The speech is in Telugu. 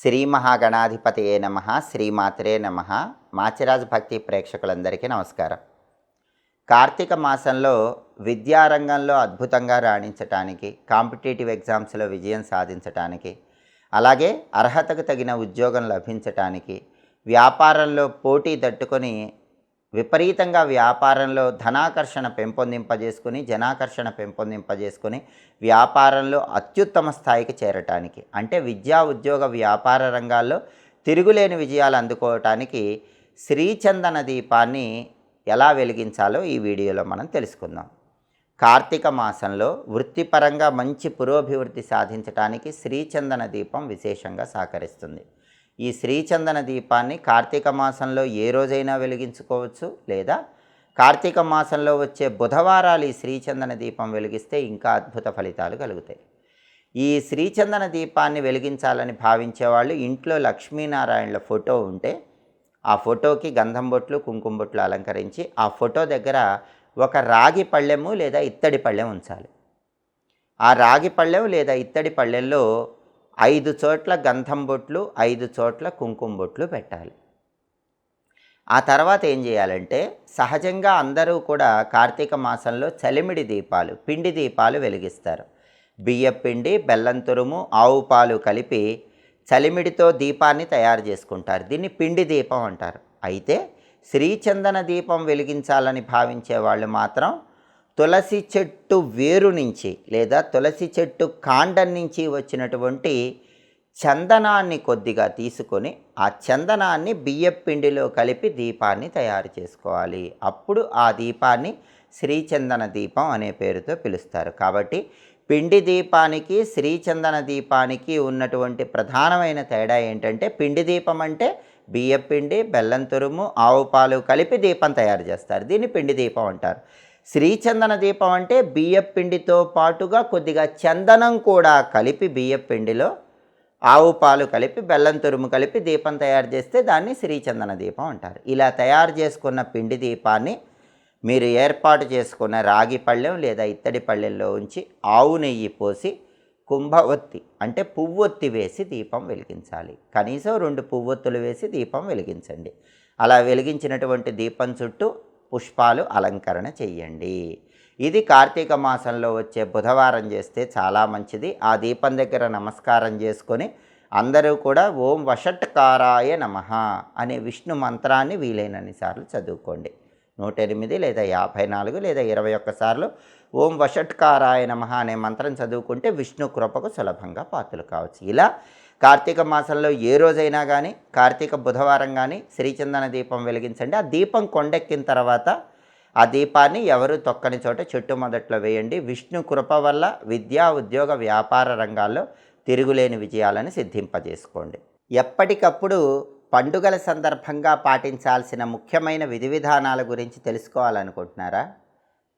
శ్రీ మహాగణాధిపతయే నమ శ్రీమాత్రే నమ. మాచిరాజ్ భక్తి ప్రేక్షకులందరికీ నమస్కారం. కార్తీక మాసంలో విద్యారంగంలో అద్భుతంగా రాణించటానికి కాంపిటేటివ్ ఎగ్జామ్స్లో విజయం సాధించటానికి అలాగే అర్హతకు తగిన ఉద్యోగం లభించటానికి వ్యాపారంలో పోటీ తట్టుకొని విపరీతంగా వ్యాపారంలో ధనాకర్షణ పెంపొందింపజేసుకుని జనాకర్షణ పెంపొందింపజేసుకుని వ్యాపారంలో అత్యుత్తమ స్థాయికి చేరటానికి అంటే విద్యా ఉద్యోగ వ్యాపార రంగాల్లో తిరుగులేని విజయాలు అందుకోవటానికి శ్రీచందన దీపాన్ని ఎలా వెలిగించాలో ఈ వీడియోలో మనం తెలుసుకుందాం. కార్తీక మాసంలో వృత్తిపరంగా మంచి పురోభివృద్ధి సాధించడానికి శ్రీచందన దీపం విశేషంగా సహకరిస్తుంది. ఈ శ్రీచందన దీపాన్ని కార్తీక మాసంలో ఏ రోజైనా వెలిగించుకోవచ్చు లేదా కార్తీక మాసంలో వచ్చే బుధవారాలు ఈ శ్రీచందన దీపం వెలిగిస్తే ఇంకా అద్భుత ఫలితాలు కలుగుతాయి. ఈ శ్రీచందన దీపాన్ని వెలిగించాలని భావించేవాళ్ళు ఇంట్లో లక్ష్మీనారాయణల ఫోటో ఉంటే ఆ ఫోటోకి గంధం బొట్లు కుంకుమ బొట్లు అలంకరించి ఆ ఫోటో దగ్గర ఒక రాగి పళ్ళెము లేదా ఇత్తడి పళ్ళెం ఉంచాలి. ఆ రాగి పళ్ళెం లేదా ఇత్తడి పళ్ళెంలో ఐదు చోట్ల గంధం బొట్లు ఐదు చోట్ల కుంకుమ బొట్లు పెట్టాలి. ఆ తర్వాత ఏం చేయాలంటే సహజంగా అందరూ కూడా కార్తీక మాసంలో చలిమిడి దీపాలు పిండి దీపాలు వెలిగిస్తారు. బియ్య పిండి బెల్లం తురుము ఆవు పాలు కలిపి చలిమిడితో దీపాన్ని తయారు చేసుకుంటారు. దీన్ని పిండి దీపం అంటారు. అయితే శ్రీచందన దీపం వెలిగించాలని భావించే వాళ్ళు మాత్రం తులసి చెట్టు వేరు నుంచి లేదా తులసి చెట్టు కాండం నుంచి వచ్చినటువంటి చందనాన్ని కొద్దిగా తీసుకొని ఆ చందనాన్ని బియ్యపిండిలో కలిపి దీపాన్ని తయారు చేసుకోవాలి. అప్పుడు ఆ దీపాన్ని శ్రీచందన దీపం అనే పేరుతో పిలుస్తారు. కాబట్టి పిండి దీపానికి శ్రీచందన దీపానికి ఉన్నటువంటి ప్రధానమైన తేడా ఏంటంటే పిండి దీపం అంటే బియ్యపిండి బెల్లం తురుము ఆవు పాలు కలిపి దీపం తయారు చేస్తారు. దీన్ని పిండి దీపం అంటారు. శ్రీచందన దీపం అంటే బియ్యపిండితో పాటుగా కొద్దిగా చందనం కూడా కలిపి బియ్యపిండిలో ఆవు పాలు కలిపి బెల్లం తురుము కలిపి దీపం తయారు చేస్తే దాన్ని శ్రీచందన దీపం అంటారు. ఇలా తయారు చేసుకున్న పిండి దీపాన్ని మీరు ఏర్పాటు చేసుకున్న రాగి పళ్ళెం లేదా ఇత్తడి పళ్ళెంలో ఉంచి ఆవు నెయ్యి పోసి కుంభవత్తి అంటే పువ్వొత్తి వేసి దీపం వెలిగించాలి. కనీసం రెండు పువ్వొత్తులు వేసి దీపం వెలిగించండి. అలా వెలిగించినటువంటి దీపం చుట్టూ పుష్పాలు అలంకరణ చెయ్యండి. ఇది కార్తీక మాసంలో వచ్చే బుధవారం చేస్తే చాలా మంచిది. ఆ దీపం దగ్గర నమస్కారం చేసుకొని అందరూ కూడా ఓం వషట్కారాయ నమ అనే విష్ణు మంత్రాన్ని వీలైనన్ని సార్లు చదువుకోండి. నూట ఎనిమిది లేదా యాభై నాలుగు లేదా ఇరవై ఒక్కసార్లు ఓం వషట్కారాయ నమ అనే మంత్రం చదువుకుంటే విష్ణు కృపకు సులభంగా పాత్రలు కావచ్చు. ఇలా కార్తీక మాసంలో ఏ రోజైనా కానీ కార్తీక బుధవారం కానీ శ్రీచందన దీపం వెలిగించండి. ఆ దీపం కొండెక్కిన తర్వాత ఆ దీపాన్ని ఎవరు తొక్కని చోట చెట్టు మొదట్లో వేయండి. విష్ణు కృప వల్ల విద్యా ఉద్యోగ వ్యాపార రంగాల్లో తిరుగులేని విజయాలను సిద్ధింపజేసుకోండి. ఎప్పటికప్పుడు పండుగల సందర్భంగా పాటించాల్సిన ముఖ్యమైన విధి విధానాల గురించి తెలుసుకోవాలనుకుంటున్నారా?